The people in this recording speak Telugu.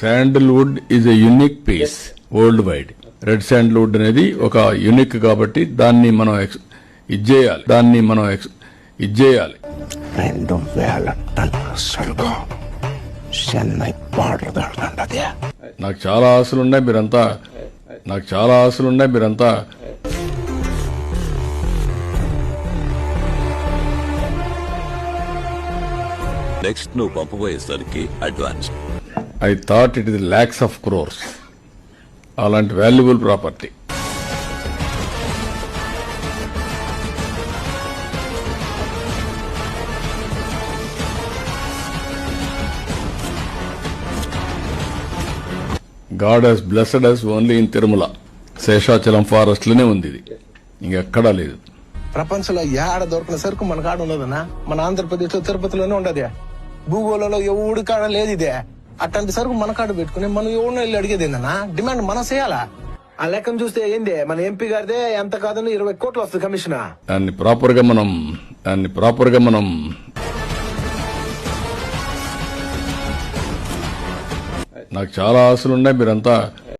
Sandalwood is a unique piece world wide red sandalwood అనేది ఒక యునిక్ కాబట్టి దాన్ని మనం ఎక్స్- ఇచ్చేయాలి. దాన్ని మనం ఎక్స్- ఇచ్చేయాలి. రెండు వేల టన్నుల సరుకు చెన్నై బార్డర్ దాడుతుండది నాకు చాలా ఆశలున్నాయి మీరంతా. నాకు చాలా ఆశలున్నాయి మీరంతా. నెక్స్ట్ నువ్వు పంపబోయేసరికి advance I thought it is lakhs of crores అలాంటి valuable property God he's blessed us only in Tirumala Seshachalam ఫారెస్ట్లోనే ఉంది ఇది. ఇంకెక్కడా లేదు. ప్రపంచంలో ఏడ దొరికిన సరుకు మన కాడ ఉండదన్నా మన ఆంధ్రప్రదేశ్లో తిరుపతిలోనే ఉండదు భూగోళంలో ఎవడు కాడ లేదు ఇదే అట్లాంటి సరుకు మన కాడ పెట్టుకుని మనం ఎవరినో వెళ్ళి అడిగేది ఏందన్నా? డిమాండ్ మనం చేయాలా? ఆ లెక్కను చూస్తే ఏంది? మన ఎంపీ గారిదే ఎంత కాదని ఇరవై కోట్లు వస్తుంది కమిషన్. దాన్ని ప్రాపర్గా మనం దాన్ని ప్రాపర్గా మనం నాకు చాలా ఆశలున్నాయి మీరంతా.